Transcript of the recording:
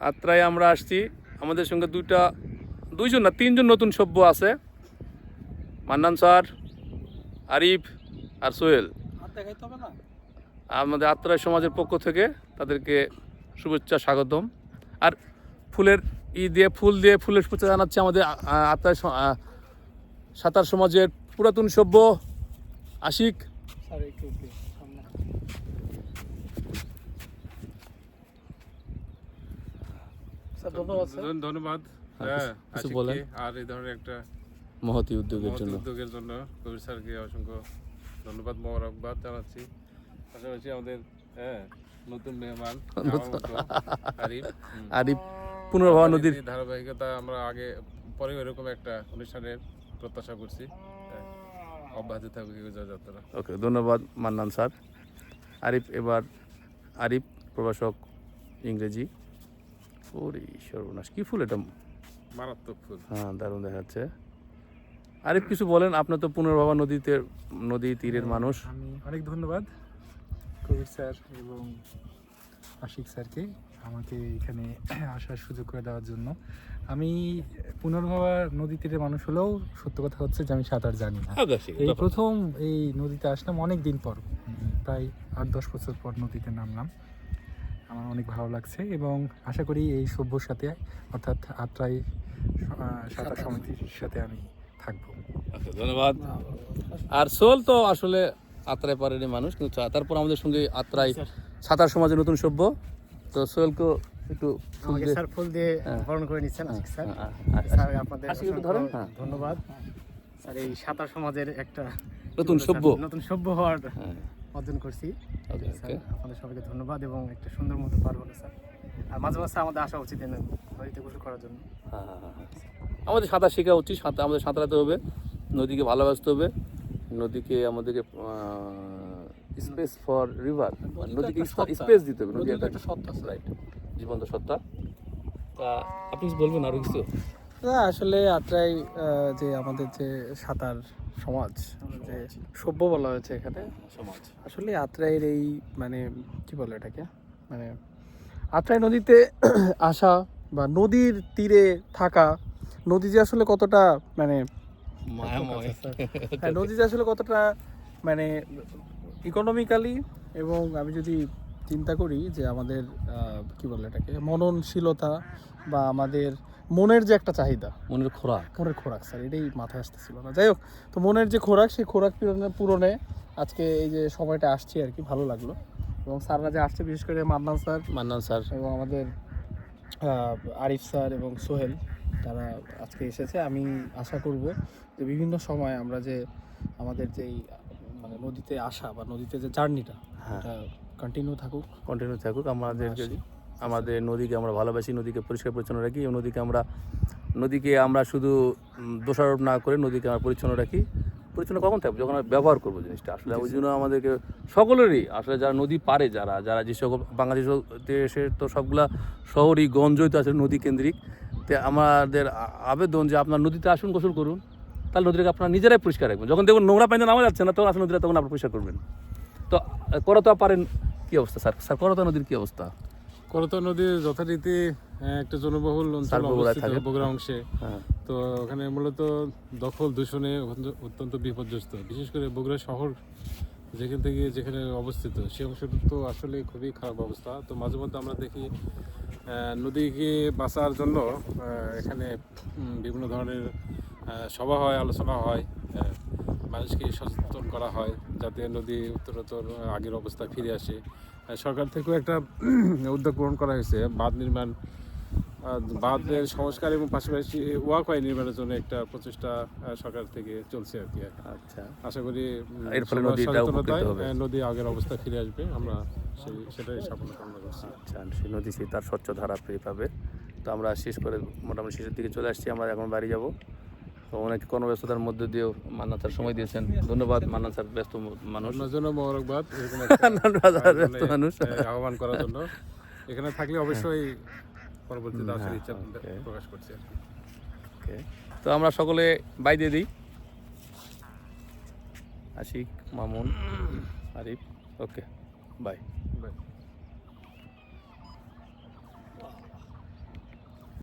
আত্রায় আমরা আসছি। আমাদের সঙ্গে দুইটা দুইজন না তিনজন নতুন সভ্য আছে। মান্নান স্যার আরিফ আর সোহেল। হবে না? আমাদের আত্রায় সমাজের পক্ষ থেকে তাদেরকে শুভেচ্ছা স্বাগতম। আর ফুলের ই দিয়ে ফুল দিয়ে ফুলের শুভেচ্ছা জানাচ্ছে আমাদের আত্রায় সাঁতার সমাজের পুরাতন সভ্য আশিক। স্যার একটু একটু সামনে স্যার ধন্যবাদ স্যার ধন্যবাদ। হ্যাঁ, কিছু- কিছু বলেন? আর এই ধরনের একটা মহতি উদ্যোগের জন্য। উদ্যোগের জন্য কবির স্যারকে অসংখ্য ধন্যবাদ মোবারকবাদ জানাচ্ছি। পাশাপাশি আমাদের হ্যাঁ নতুন মেহমান আরিফ। আরিফ পুনর্ভবা নদীর ধারাবাহিকতা আমরা আগে পরে এরকম একটা অনুষ্ঠানের প্রত্যাশা করছি। হ্যাঁ, অব্যাহত থাকবে যাত্রা। ওকে ধন্যবাদ মান্নান স্যার। আরিফ এবার আরিফ প্রভাষক ইংরেজি। ওরে সর্বনাশ। কি ফুল এটা? মারাত্মক ফুল। হ্যাঁ দারুণ দেখাচ্ছে। আরিফ কিছু বলেন? আপনার তো পুনর্ভবা নদীতে নদী তীরের মানুষ। আমি অনেক ধন্যবাদ কবির স্যার এবং আশিক স্যারকে আমাকে এখানে আসার সুযোগ করে দেওয়ার জন্য। আমি পুনর্ভবা নদী তীরে মানুষ হলেও সত্য কথা হচ্ছে যে আমি সাঁতার জানি না। এই প্রথম এই নদীতে আসলাম অনেক দিন পর। প্রায় আট দশ বছর পর নদীতে নামলাম। আমার অনেক ভালো লাগছে এবং আশা করি এই সভ্যর সাথে অর্থাৎ আত্রাই সাঁতার সমিতির সাথে আমি থাকব। ধন্যবাদ। আর সোল তো আসলে আত্রায় পারেনি মানুষ কিন্তু তারপর আমাদের সঙ্গে আত্রাই সাঁতার সমাজের নতুন সভ্য। তো সোহেলকে একটু ফুল দিয়ে- স্যার ফুল দিয়ে হ্যাঁ। বরণ করে নিচ্ছেন স্যার। স্যার আপনাদের অসংখ্য ধরেন, হ্যাঁ। ধন্যবাদ। স্যার এই সাঁতার সমাজের একটা নতুন সভ্য। নতুন সভ্য হওয়ার হ্যাঁ, অর্জন করছি। আপনাদের সবাইকে ধন্যবাদ এবং একটা সুন্দর মতো পার হলো স্যার আর মাঝে মাঝে আমাদের আসা উচিত এনে নদীতে গোসল করার জন্য। হ্যাঁ, হ্যাঁ, হ্যাঁ, হ্যাঁ। আমাদের সাঁতার শেখা উচিত সাঁতার আমাদের সাঁতরাতে হবে নদীকে ভালোবাসতে হবে নদীকে আমাদেরকে স্পেস ফর রিভার নদীকে স্পেস দিতে হবে নদী নদীর একটা সত্তা, রাইট জীবন্ত সত্তা। তা আপনি বলবেন আরও কিছু? না আসলে আত্রাই যে আমাদের যে সাঁতার সমাজ যে সভ্য বলা হয়েছে এখানে সমাজ। আসলে আত্রাইয়ের এই মানে কি বলে এটাকে? মানে আত্রাই নদীতে আসা বা নদীর তীরে থাকা নদী যে আসলে কতটা মানে হ্যাঁ, নদী যে আসলে কতটা মানে ইকোনমিক্যালি এবং আমি যদি চিন্তা করি যে আমাদের কি বলে এটাকে মননশীলতা বা আমাদের মনের যে একটা চাহিদা। মনের খোরাক। মনের খোরাক স্যার এটাই মাথায় আসতেছিল না। যাই হোক তো মনের যে খোরাক সেই খোরাক পূরণে পূরণে আজকে এই যে সময়টা আসছে আর কি ভালো লাগল। এবং স্যাররা যে আসছে বিশেষ করে মান্নান স্যার মান্নান স্যার। এবং আমাদের আরিফ স্যার এবং সোহেল তারা আজকে এসেছে। আমি আশা করব যে বিভিন্ন সময় আমরা যে আমাদের যেই মানে নদীতে আসা বা নদীতে যে জার্নিটা হ্যাঁ। কন্টিনিউ থাকুক। কন্টিনিউ থাকুক আমাদেরকে আসি। আমাদের নদীকে আমরা ভালোবাসি, নদীকে পরিষ্কার পরিচ্ছন্ন রাখি এবং নদীকে আমরা নদীকে আমরা শুধু দোষারোপ না করে নদীকে আমরা পরিচ্ছন্ন রাখি। পরিচ্ছন্ন কখন থাকবে? যখন আমরা ব্যবহার করব জিনিসটা। আসলে ওই জন্য আমাদেরকে সকলেরই, আসলে যারা নদী পারে, যারা যারা যে সকল বাংলাদেশ দেশের তো সবগুলা শহরই গঞ্জই তো আছে নদী কেন্দ্রিক তো আমাদের আবেদন যে আপনার নদীতে আসুন গোসল করুন, তাহলে নদীটাকে আপনারা নিজেরাই পরিষ্কার রাখবেন। যখন দেখুন নোংরা পানি নামা যাচ্ছে না, তখন আসলে নদীটা তখন আপনার পরিষ্কার করবেন। তো করতা পারেন, কী অবস্থা? স্যার স্যার করতা নদীর কী অবস্থা? করতা নদী যথারীতি একটা জনবহুল অঞ্চল অবস্থিত বগুড়া অংশে। হ্যাঁ। তো ওখানে মূলত দখল দূষণে অত্যন্ত- বিপর্যস্ত। বিশেষ করে বগুড়া শহর যেখান থেকে যেখানে অবস্থিত সেই অংশটা তো আসলে খুবই খারাপ অবস্থা। তো মাঝে মধ্যে আমরা দেখি নদীকে বাঁচার জন্য এখানে বিভিন্ন ধরনের সভা হয় আলোচনা হয় মানুষকে সচেতন করা হয় যাতে নদী উত্তরোত্তর আগের অবস্থা ফিরে আসে। সরকার থেকেও একটা উদ্যোগ গ্রহণ করা হয়েছে। বাঁধ নির্মাণ বাঁধের সংস্কার এবং পাশাপাশি ওয়াকওয়ে নির্মাণের জন্য একটা প্রচেষ্টা সরকার থেকে চলছে আর কি। আচ্ছা। আশা করি এর ফলে নদী আগের অবস্থা ফিরে আসবে। আমরা সেই সেটাই সাফল্য কামনা করছি। আচ্ছা সেই নদী সেই তার স্বচ্ছ ধারা পেয়ে পাবে। তো আমরা শেষ করে মোটামুটি শেষের দিকে চলে আসছি। আমরা এখন বাড়ি যাব। তো অনেক কর্মব্যস্ততার মধ্যে দিয়েও মান্না স্যার সময় দিয়েছেন। ধন্যবাদ মান্না স্যার ব্যস্ত মানুষ। জন্য মোবারকবাদ ব্যস্ত মানুষ। আহ্বান করার জন্য। এখানে থাকলে অবশ্যই পরবর্তীতে আসার হ্যাঁ, ইচ্ছা প্রকাশ করছি ওকে। তো আমরা সকলে বাই দিয়ে দিই। Ashik Mamun Arif. Okay bye. Bye.